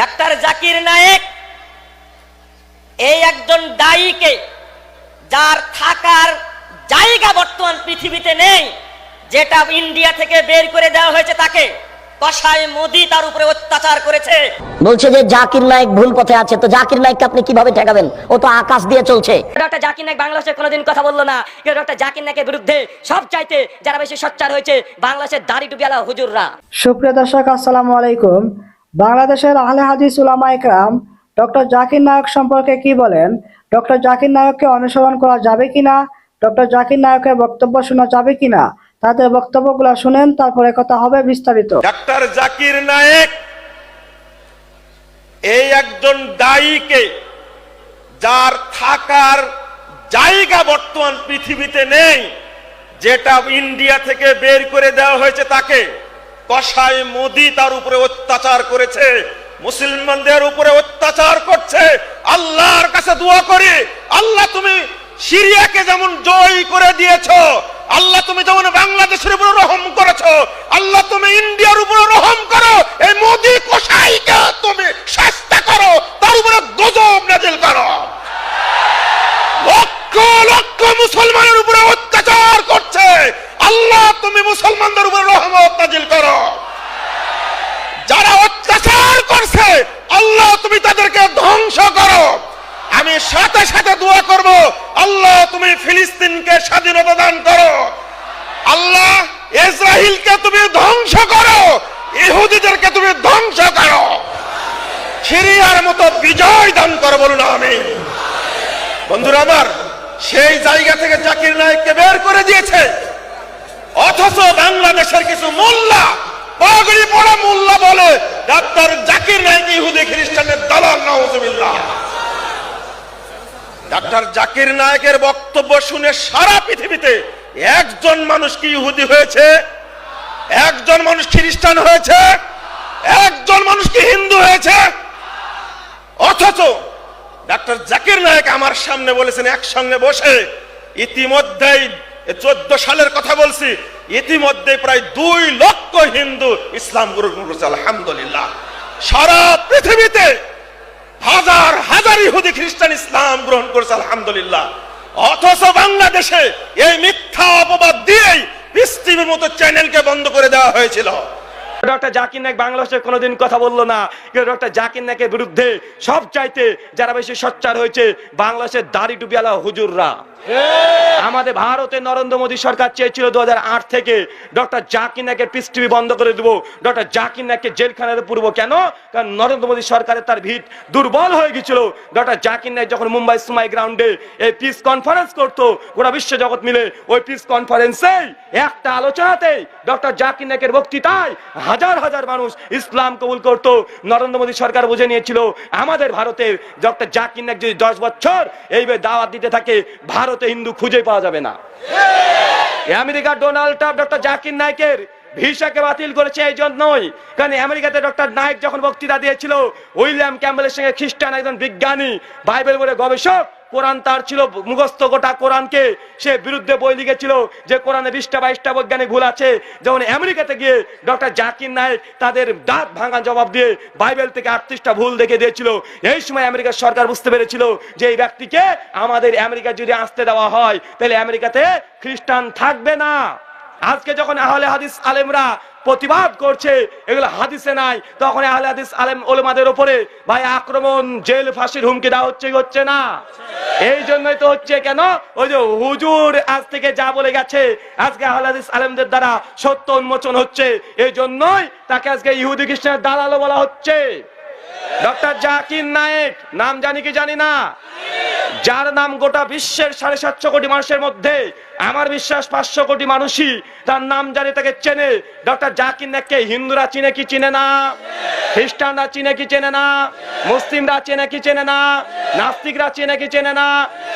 Doctor Zakir Naik এই একজন দায়ীকে যার থাকার জায়গা বর্তমান পৃথিবীতে নেই যেটা ইন্ডিয়া থেকে বের করে দেওয়া হয়েছে তাকে কষায় মোদি তার উপরে অত্যাচার করেছে। বলছে যে জাকির নায়ক ভুল পথে আছে তো জাকির নায়ককে আপনি কীভাবে ঠেকাবেন? ও তো আকাশ দিয়ে চলছে। ডক্টর জাকির নায়ক বাংলাদেশে কোনোদিন কথা বলল না। ডক্টর জাকির নায়কের বিরুদ্ধে সব চাইতে যারা বেশি সোচ্চার হয়েছে বাংলাদেশের দাড়ি হুজুররা। সুপ্রিয় দর্শক আসসালামু আলাইকুম। বাংলাদেশের আহলে হাদিস উলামা একরাম, ডক্টর জাকির নায়ক সম্পর্কে কি বলেন? ডক্টর জাকির নায়ককে অনুসরণ করা যাবে কিনা? ডক্টর জাকির নায়কের বক্তব্য শোনা যাবে কিনা? তাদের বক্তব্যগুলো শুনেন, তারপরে কথা হবে বিস্তারিত। ডক্টর জাকির নায়েক এই একজন দায়ীকে যার থাকার জায়গা বর্তমান পৃথিবীতে নেই, যেটা ইন্ডিয়া থেকে বের করে দেওয়া হয়েছে তাকে। কষায় মোদি তার উপরে অত্যাচার করেছে, মুসলমানদের উপরে অত্যাচার করছে। আল্লাহর কাছে দোয়া করি, আল্লাহ তুমি সিরিয়াকে যেমন জয় করে দিয়েছ, আল্লাহ তুমি যেমন বাংলাদেশের উপর রহম করেছ, আল্লাহ তুমি ইন্ডিয়ার উপর রহম করো, এই মোদি কষাইকে তুমি শাস্তা করো, তার উপরে গজব নাজিল করো। লক্ষ লক্ষ মুসলমানের উপরে অত্যাচার করছে আল্লাহ তুমি মুসলমানদের উপরে রহমত নাজিল করো যারা অত্যাচার করছে আল্লাহ তুমি তাদেরকে ধ্বংস করো আমি সাথে সাথে দোয়া করব আল্লাহ তুমি ফিলিস্তিনকে স্বাধীনতা দান করো। আল্লাহ ইসরায়েলকে তুমি ধ্বংস করো। ইহুদিদেরকে তুমি ধ্বংস করো। সিরিয়ার মতো বিজয় দান করো বলুন আমি বন্ধুরা আমার, সেই জায়গা থেকে জাকির নায়ককে বের করে দিয়েছে। অথচ বাংলাদেশের কিছু মোল্লা, পাগড়ি পড়া মোল্লা বলে ডাক্তার জাকির নায়ক ইহুদি খ্রিস্টানের দালাল, নাউজুবিল্লাহ। ডাক্তার জাকির নায়কের বক্তব্য শুনে সারা পৃথিবীতে একজন মানুষ কি ইহুদি হয়েছে? একজন মানুষ খ্রিস্টান হয়েছে? একজন মানুষ কি হিন্দু হয়েছে? অথচ ডাক্তার জাকির নায়ক আমার সামনে বলেছেন, একসঙ্গে বসে ইতিমধ্যেই চোদ্দ সালের কথা বলছি ইতিমধ্যে প্রায় দুই লক্ষ হিন্দু ইসলাম করেছে, আলহামদুলিল্লাহ। সারা পৃথিবীতে হাজার হাজার ইহুদি খ্রিস্টান ইসলাম গ্রহণ করেছে, আলহামদুলিল্লাহ। অথচ বাংলাদেশে এই মিথ্যা অপবাদ দিয়েই পৃথিবীর মতো চ্যানেলকে বন্ধ করে দেওয়া হয়েছিল। ডক্টর জাকির নায়ক বাংলাদেশে কোনোদিন কথা বলল না। ডক্টর জাকির নায়কের বিরুদ্ধে সব চাইতে যারা বেশি সোচ্চার হয়েছে, বাংলাদেশের দাড়ি টুপিয়ালা হুজুররা। আমাদের ভারতে নরেন্দ্র মোদী সরকার চেয়েছিল দু হাজার আট থেকে ডক্টর জাকির নায়কের পিস টিভি বন্ধ করে দেবো। ডক্টর জাকির নায়ককে জেলখানাতে পুরবো। কেন? কারণ নরেন্দ্র মোদী সরকারের তার ভিত দুর্বল হয়ে গেছিল। ডক্টর জাকির নায়ক যখন মুম্বাই সুমাই গ্রাউন্ডে এই পিস কনফারেন্স করতো, গোটা বিশ্ব জগৎ মিলে ওই পিস কনফারেন্সেই, একটা আলোচনাতেই ডক্টর জাকির নায়কের বক্তৃতায় হাজার হাজার মানুষ ইসলাম কবুল করতো। নরেন্দ্র মোদী সরকার বুঝে নিয়েছিল, আমাদের ভারতের ডক্টর জাকির নায়ক যদি দশ বছর এইভাবে দাওয়াত দিতে থাকে, ভারতে হিন্দু খুঁজে পাওয়া যাবে না। America Donald Trump, doctor Zakir নায়কের ভিসাকে বাতিল করেছে এই জন্যই কারণ আমেরিকাতে ডক্টর নায়ক যখন বক্তৃতা দিয়েছিল, উইলিয়াম ক্যাম্বেলের সঙ্গে খ্রিস্টান একজন বিজ্ঞানী, বাইবেল বলে গবেষক কোরআন তার ছিল, মুখস্থ গোটা কোরআনকে সে বিরুদ্ধে বই লিখেছিল। যে কোরআনে বিশটা বাইশটা বৈজ্ঞানিক ভুল আছে, যেমন আমেরিকাতে গিয়ে ডক্টর জাকির নায়ক তাদের দাঁত ভাঙা জবাব দিয়ে বাইবেল থেকে আটত্রিশটা ভুল দেখে দিয়েছিল। এই সময় আমেরিকার সরকার বুঝতে পেরেছিল যে এই ব্যক্তিকে আমাদের আমেরিকা যদি আসতে দেওয়া হয়, তাহলে আমেরিকাতে খ্রিস্টান থাকবে না। আজকে যখন আহলে হাদিস আলেমরা প্রতিবাদ করছে, এগুলো হাদিসে নাই। তখন আহলে হাদিস আলেম ওলেমাদের উপরে, ভাই, আক্রমণ, জেল, ফাঁসির হুমকি দেওয়া হচ্ছে হচ্ছে না। এই জন্যই তো হচ্ছে কেন? ওই যে হুজুর আজ থেকে যা বলে গেছে, আজকে আহলে হাদিস আলেমদের দ্বারা সত্য উন্মোচন হচ্ছে, এই জন্যই তাকে আজকে ইহুদি খ্রিস্টানের দালালও বলা হচ্ছে। ডক্টর জাকির নায়েক, নাম জানি কি জানি না? যার নাম গোটা বিশ্বের সাড়ে সাতশো কোটি মানুষের মধ্যে, আমার বিশ্বাস পাঁচশো কোটি মানুষই তার নাম জানি তাকে চেনে। ডক্টর জাকির নায়ককে হিন্দুরা চিনে কি চিনে না? খ্রিস্টানরা চিনে কি চেনে না? মুসলিমরা চেনে কি চেনে না? নাস্তিকরা চেনে কি চেনে না?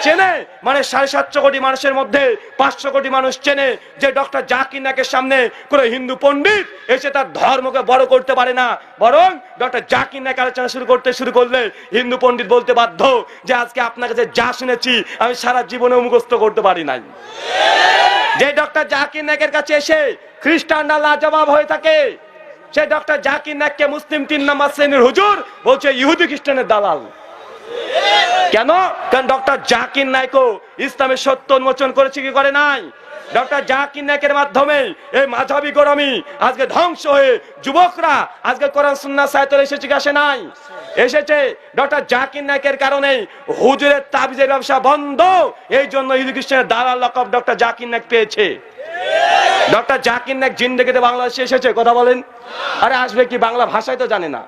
চেনে? মানে সাড়ে সাতশো কোটি মানুষের মধ্যে পাঁচশো কোটি মানুষ চেনে যে ডক্টর জাকির নায়কের সামনে কোনো হিন্দু পণ্ডিত এসে তার ধর্মকে বড় করতে পারে না। বরং ডক্টর জাকির নায়ক আলোচনা শুরু করতে শুরু করলে হিন্দু পণ্ডিত বলতে বাধ্য যে আজকে আপনার কাছে যা শুনেছি আমি সারা জীবনে মুখস্থ করতে পারি নাই। যে ডক্টর জাকির নায়কের কাছে এসে খ্রিস্টানরা লাজবাব হয়ে থাকে, সে ডক্টর জাকির নাককে মুসলিম তিন নম্বর শ্রেণির হুজুর বলছে ইহুদি খ্রিস্টানের দালাল। কেন? কারণ ডক্টর জাকির নাইকও ইসলামের সত্য উন্মোচন করেছে, কি করে নাই? ডক্টর জাকির নায়কের মাধ্যমে এই মাঝাবি গরমি আজকে ধ্বংস হয়ে যুবকরা আজকে কোরআন, সুন্নাহ সাহিত্য এসেছে আসে নাই? এসেছে ডক্টর জাকির নায়কের কারণে হুজুরের তাবিজের ব্যবসা বন্ধ। এই জন্য ইদু খ্রিস্টানের দালাল লকব ডক্টর জাকির নায়ক পেয়েছে। ডক্টর জাকির নায়ক জিন্দেগিতে বাংলাদেশে এসেছে, কথা বলেন? আরে আসবে কি বাংলা ভাষায় তো জানে না।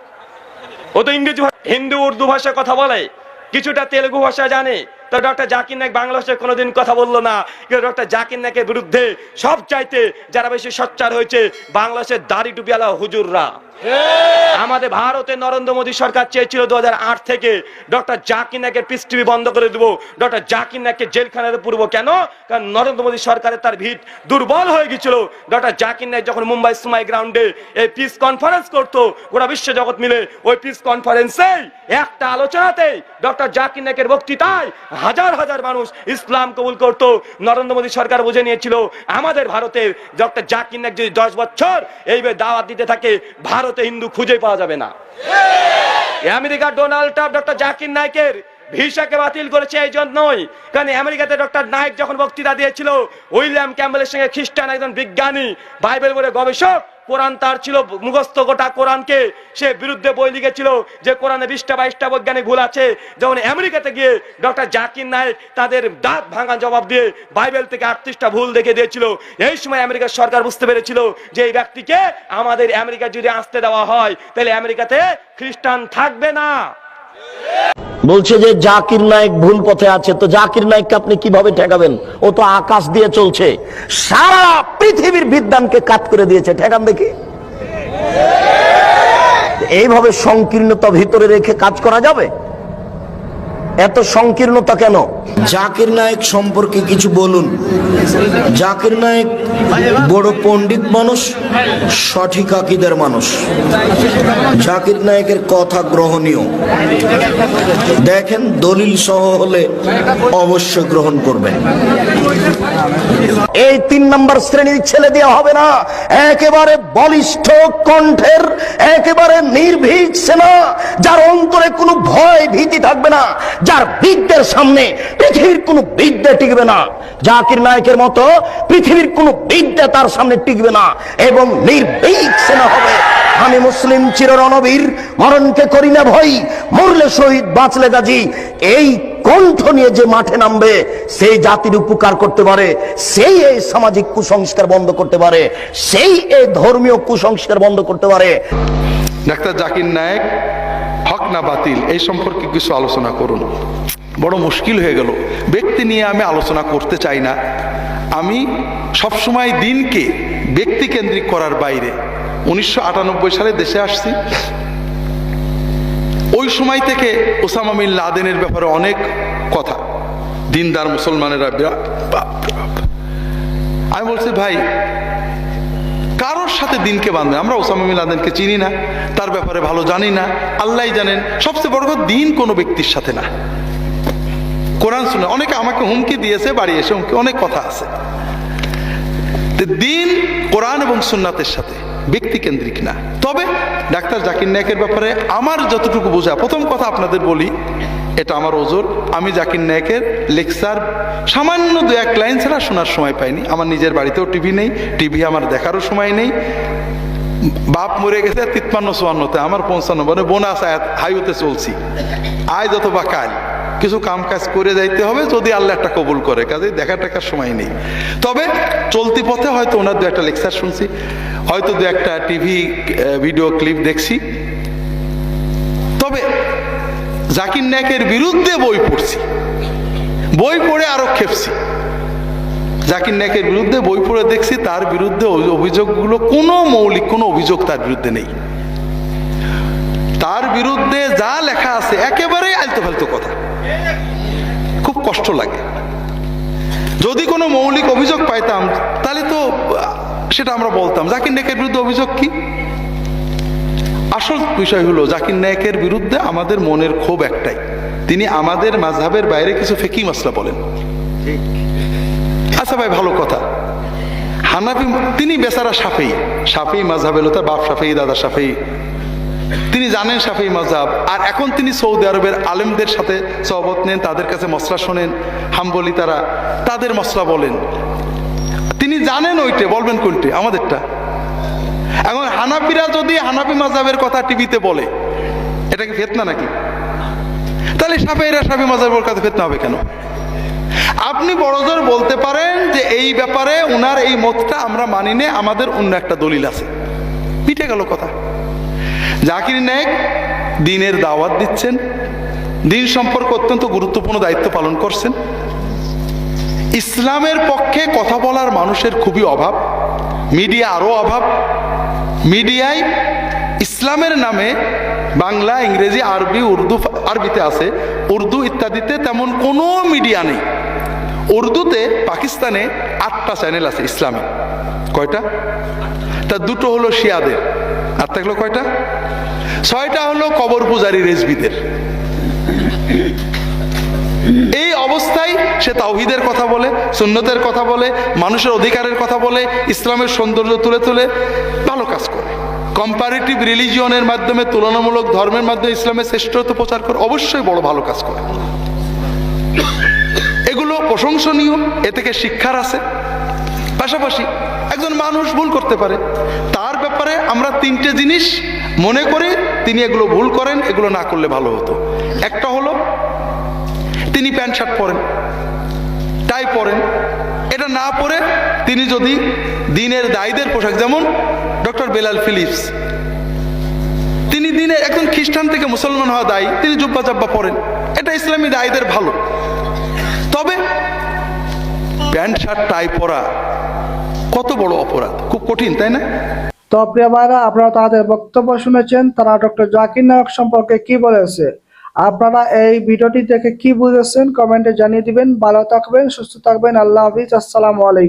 ও তো ইংরেজি হিন্দি, উর্দু ভাষায় কথা বলে। কিছুটা তেলুগু ভাষা জানে, তো ডক্টর জাকির নায়ক বাংলা ভাষায় কোনোদিন কথা বলল না। কিন্তু ডক্টর জাকির নায়কের বিরুদ্ধে সব চাইতে যারা বেশি সচ্চার হয়েছে বাংলাদেশের দাড়ি টুপিয়ালা হুজুররা। আমাদের ভারতে নরেন্দ্র মোদী সরকার চেয়েছিল দু হাজার আট থেকে ডক্টর জাকির নায়কের পিস টিভি বন্ধ করে দেবো। ডক্টর জাকির নায়ককে জেলখানাতে পুরবো। কেন? কারণ নরেন্দ্র মোদী সরকারের তার ভিত দুর্বল হয়ে গেছিল। ডক্টর জাকির নায়ক যখন মুম্বাই সুমাই গ্রাউন্ডে এই পিস কনফারেন্স করতো, গোটা বিশ্ব জগৎ মিলে ওই পিস কনফারেন্সে একটা আলোচনাতে ডক্টর জাকির নায়কের বক্তৃতায় হাজার হাজার মানুষ ইসলাম কবুল করতো। নরেন্দ্র মোদী সরকার বুঝে নিয়েছিল, আমাদের ভারতের ডক্টর জাকির নায়ক যদি দশ বছর এইভাবে দাওয়াত দিতে থাকে, ভারতে হিন্দু খুঁজে পাওয়া যাবে না। America Donald Trump doctor Zakir নায়কের ভিসাকে বাতিল করেছে এই জন্য জন্যই কারণ আমেরিকাতে ডক্টর নায়ক যখন বক্তৃতা দিয়েছিল উইলিয়াম ক্যাম্বেলের সঙ্গে খ্রিস্টান একজন বিজ্ঞানী বাইবেল বলে গবেষক কোরআন তার ছিল মুখস্থ গোটা কোরআনকে। সে বিরুদ্ধে বই লিখেছিল যে কোরআনে বিশটা বাইশটা বৈজ্ঞানিক ভুল আছে। যখন আমেরিকাতে গিয়ে ডক্টর জাকির নায়ক তাদের দাঁত ভাঙা জবাব দিয়ে বাইবেল থেকে আটত্রিশটা ভুল দেখে দিয়েছিল। এই সময় আমেরিকার সরকার বুঝতে পেরেছিল যে এই ব্যক্তিকে আমাদের আমেরিকা যদি আসতে দেওয়া হয়, তাহলে আমেরিকাতে খ্রিস্টান থাকবে না। বলছে যে জাকির নায়ক ভুল পথে আছে, তো জাকির নায়ককে আপনি কীভাবে ঠেকাবেন? ও তো আকাশ দিয়ে চলছে। সারা পৃথিবীর বিদ্যানকে কাত করে দিয়েছে ঠেকান দেখি এইভাবে সংকীর্ণতা ভিতরে রেখে কাজ করা যাবে? এত সংকীর্ণতা কেন? জাকির নায়ক সম্পর্কে কিছু বলুন। জাকির নায়ক বড় পণ্ডিত মানুষ সঠিক আকিদের মানুষ। জাকির নায়কের কথা গ্রহণীয়। দেখেন দলিল সহ হলে অবশ্যই গ্রহণ করবেন। এই তিন নম্বর শ্রেণির ছেলে দেওয়া হবে না। একেবারে বলিষ্ঠ কণ্ঠের একেবারে নির্ভীক সেনা যার অন্তরে কোনো ভয় ভীতি থাকবে না। যার বিদ্যের সামনে পৃথিবীর কোনো বিদ্যা টিকবে না। জাকির নায়কের মতো পৃথিবীর কোনো বিদ্যা তার সামনে টিকবে না এবং নির্ভীক সেনা হবে। আমি মুসলিম চিররণবীর, মরণকে করি না ভয়, মরলে শহীদ বাঁচলে গাজী এই কণ্ঠ নিয়ে যে মাঠে নামবে, সেই জাতির উপকার করতে পারে, সেই এই সামাজিক কুসংস্কার বন্ধ করতে পারে, সেই এই ধর্মীয় কুসংস্কার বন্ধ করতে পারে। ডাক্তার জাকির নায়েক হক না বাতিল, এই সম্পর্কে কিছু আলোচনা করুন। বড় মুশকিল হয়ে গেল। ব্যক্তি নিয়ে আমি আলোচনা করতে চাই না। আমি সবসময় দিনকে ব্যক্তি কেন্দ্রিক করার বাইরে। উনিশশো আটানব্বই সালে দেশে আসছি। ওই সময় থেকে ওসামা বিন লাদেনের ব্যাপারে অনেক কথা। দিনদার মুসলমানেরা বিরাট আমি বলছি, ভাই কারোর সাথে দিনকে বাঁধবে আমরা ওসামা বিন লাদেনকে চিনি না, তার ব্যাপারে ভালো জানি না। আল্লাহ জানেন, সবচেয়ে বড় কথা, দিন কোনো ব্যক্তির সাথে না। কোরআন শুনে অনেকে আমাকে হুমকি দিয়েছে, বাড়ি এসে হুমকি, অনেক কথা আছে। দিন কোরআন এবং সুন্নাতের সাথে। ব্যক্তি কেন্দ্রিক না। তবে ডাক্তার জাকির নায়কের ব্যাপারে আমার যতটুকু বোঝা, প্রথম কথা আপনাদের বলি, এটা আমার ওজোর আমি জাকির নায়কের লেকচার সামান্য দু এক লাইন ছাড়া শোনার সময় পাইনি। আমার নিজের বাড়িতেও টিভি নেই, টিভি আমার দেখারও সময় নেই। বাপ মরে গেছে তিপ্পান্ন চুয়ান্নতে, আমার পঞ্চান্ন মানে বোনাস হাইওতে চলছি। আয় যত বা কাল। কিছু কাম কাজ করে যাইতে হবে যদি আল্লাহ একটা কবুল করে কাজে দেখা টাকার সময় নেই। তবে চলতি পথে হয়তো ওনার দু একটা লেকচার শুনছি, হয়তো দু একটা টিভি ভিডিও ক্লিপ দেখছি। তবে জাকির নায়কের বিরুদ্ধে বই পড়ছি, বই পড়ে আরও খেপছি। জাকির নায়কের বিরুদ্ধে বই পড়ে দেখছি, তার বিরুদ্ধে অভি- অভিযোগগুলো, কোনো মৌলিক, কোনো অভিযোগ তার বিরুদ্ধে নেই। তার বিরুদ্ধে যা লেখা আছে, একেবারেই আলতো ফালতো কথা। খুব কষ্ট লাগে। যদি কোনো মৌলিক অভিযোগ পাইতাম, তাহলে তো, সেটা আমরা বলতাম। জাকির নায়কের বিরুদ্ধে অভিযোগ কি? আসল বিষয় হলো, জাকির নায়কের বিরুদ্ধে আমাদের মনের ক্ষোভ একটাই। তিনি আমাদের মাঝহাবের বাইরে কিছু ফেকি মশলা বলেন। আচ্ছা ভাই, ভালো কথা। হানাফি, তিনি বেচারা সাফেই। সাফেই মাঝহাব তার বাপ সাফেই, দাদা সাফেই। তিনি জানেন সাফি মাজাব আর এখন তিনি সৌদি আরবের আলেমদের সাথে সহবত নেন, তাদের কাছে মশলা শোনেন, হাম্বলি তারা তাদের মশলা বলেন। তিনি জানেন ওইটে, বলবেন কোনটে, আমাদেরটা। এখন হানাফিরা যদি হানাফি মাজাবের কথা টিভিতে বলে, এটা কি ফেতনা নাকি? তাহলে সাফেরা সাফি মাজাবের কথা ফেতনা হবে কেন? আপনি বড়জোর বলতে পারেন যে এই ব্যাপারে উনার এই মতটা আমরা মানি নে আমাদের অন্য একটা দলিল আছে। মিটে গেল কথা। জাকির নায়েক দিনের দাওয়াত দিচ্ছেন। দিন সম্পর্কে অত্যন্ত গুরুত্বপূর্ণ দায়িত্ব পালন করছেন। ইসলামের পক্ষে কথা বলার মানুষের খুবই অভাব। মিডিয়া আরও অভাব। মিডিয়ায় ইসলামের নামে বাংলা, ইংরেজি, আরবি, উর্দু, আরবিতে আছে। উর্দু ইত্যাদিতে তেমন কোনো মিডিয়া নেই। উর্দুতে পাকিস্তানে আটটা চ্যানেল আছে ইসলামী। কয়টা? তা দুটো হলো শিয়াদের। আর থাকল কয়টা? ছয়টা হলো কবর পূজারী রেজবিদের। এই অবস্থায় সে তাওহিদের কথা বলে, সুন্নতের কথা বলে, মানুষের অধিকারের কথা বলে, ইসলামের সৌন্দর্য তুলে তুলে ভালো কাজ করে। কম্পারেটিভ রিলিজিয়নের মাধ্যমে, তুলনামূলক ধর্মের মাধ্যমে ইসলামের শ্রেষ্ঠত্ব প্রচার করে, অবশ্যই বড় ভালো কাজ করে। এগুলো প্রশংসনীয়, এ থেকে শিক্ষার আছে। পাশাপাশি একজন মানুষ ভুল করতে পারে। তার ব্যাপারে আমরা তিনটে জিনিস মনে করি, তিনি এগুলো ভুল করেন, এগুলো না করলে ভালো হতো। একটা হলো, তিনি প্যান্ট শার্ট পরেন, টাই পরেন। এটা না পরে তিনি যদি দিনের দায়ীদের পোশাক, যেমন ডক্টর বেলাল ফিলিপস, তিনি দিনের একজন খ্রিস্টান থেকে মুসলমান হওয়া দায়ী, তিনি জুব্বা জাব্বা পরেন। এটা ইসলামী দায়ীদের ভালো। তবে প্যান্ট শার্ট, টাই পরা। কত বড় অপরাধ? খুব কঠিন, তাই না? তো প্রিয় ভাইরা, আপনারা তাদের বক্তব্য শুনেছেন। তারা ডক্টর জাকির নায়ক সম্পর্কে কি বলেছে? আপনারা এই ভিডিওটি দেখে কি বুঝেছেন? কমেন্টে জানিয়ে দিবেন। ভালো থাকবেন, সুস্থ থাকবেন। আল্লাহ হাফিজ। আসসালামু আলাইকুম।